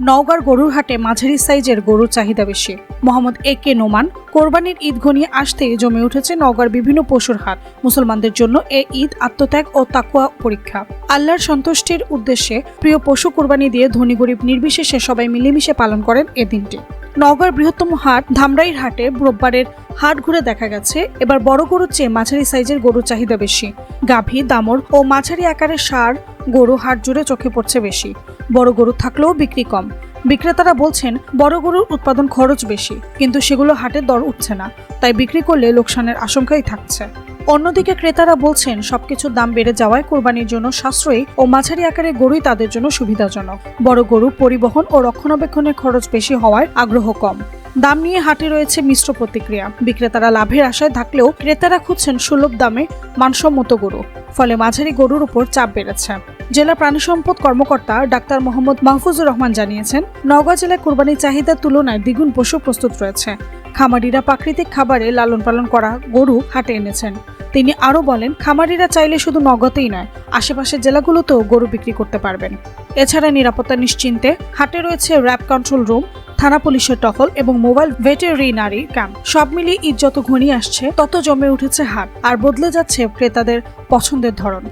নওগাঁর গরুর হাটে মাঝারি সাইজের গরুর চাহিদা বেশি। মোহাম্মদ এ কে নোমান, কোরবানির ঈদ ঘনিয়ে আসতেই জমে উঠেছে নওগাঁর বিভিন্ন পশুর হাট। মুসলমানদের জন্য এ ঈদ আত্মত্যাগ ও তাকুয়া পরীক্ষা। আল্লাহর সন্তুষ্টির উদ্দেশ্যে প্রিয় পশু কোরবানি দিয়ে ধনী গরিব নির্বিশেষে সবাই মিলেমিশে পালন করেন এ দিনটি। নওগাঁর বৃহত্তম হাট ধামরাইর হাটে রোববারের হাট ঘুরে দেখা গেছে, এবার বড় গরুর চেয়ে মাঝারি সাইজের গরুর চাহিদা বেশি। গাভী, দামর ও মাঝারি আকারের সার গরু হাট জুড়ে চোখে পড়ছে বেশি। বড় গরু থাকলেও বিক্রি কম। বিক্রেতারা বলছেন, বড় গরুর উৎপাদন খরচ বেশি, কিন্তু সেগুলো হাটের দর উঠছে না, তাই বিক্রি করলে লোকসানের আশঙ্কাই থাকছে। অন্যদিকে ক্রেতারা বলছেন, সবকিছুর দাম বেড়ে যাওয়ায় কোরবানির জন্য সাশ্রয়ী ও মাঝারি আকারের গরুই তাদের জন্য সুবিধাজনক। বড় গরু পরিবহন ও রক্ষণাবেক্ষণের খরচ বেশি হওয়ায় আগ্রহ কম। দাম নিয়ে হাটে রয়েছে মিশ্র প্রতিক্রিয়া। বিক্রেতারা লাভের আশায় থাকলেও ক্রেতারা খুঁজছেন সুলভ দামে মানসম্মত গরু। ফলে মাঝারি গরুর উপর চাপ বেড়েছে। জেলা প্রাণী সম্পদ কর্মকর্তা ডাক্তার মোহাম্মদ মাহফুজুর রহমান জানিয়েছেন, নওগাঁ জেলায় কোরবানির চাহিদার তুলনায় দ্বিগুণ পশু প্রস্তুত রয়েছে। খামারিরা প্রাকৃতিক খাবারে লালন পালন করা গরু হাটে এনেছেন। তিনি আরও বলেন, খামারিরা চাইলে শুধু নগদেই নয়, আশেপাশের জেলাগুলোতেও গরু বিক্রি করতে পারবেন। এছাড়া নিরাপত্তা নিশ্চিন্তে হাটে রয়েছে র্যাব কন্ট্রোল রুম থানা পুলিশের টহল এবং মোবাইল ভেটেরিনারি ক্যাম্প। সব মিলিয়ে ঈদ যত ঘনিয়ে আসছে, তত জমে উঠেছে হাট আর বদলে যাচ্ছে ক্রেতাদের পছন্দের ধরন।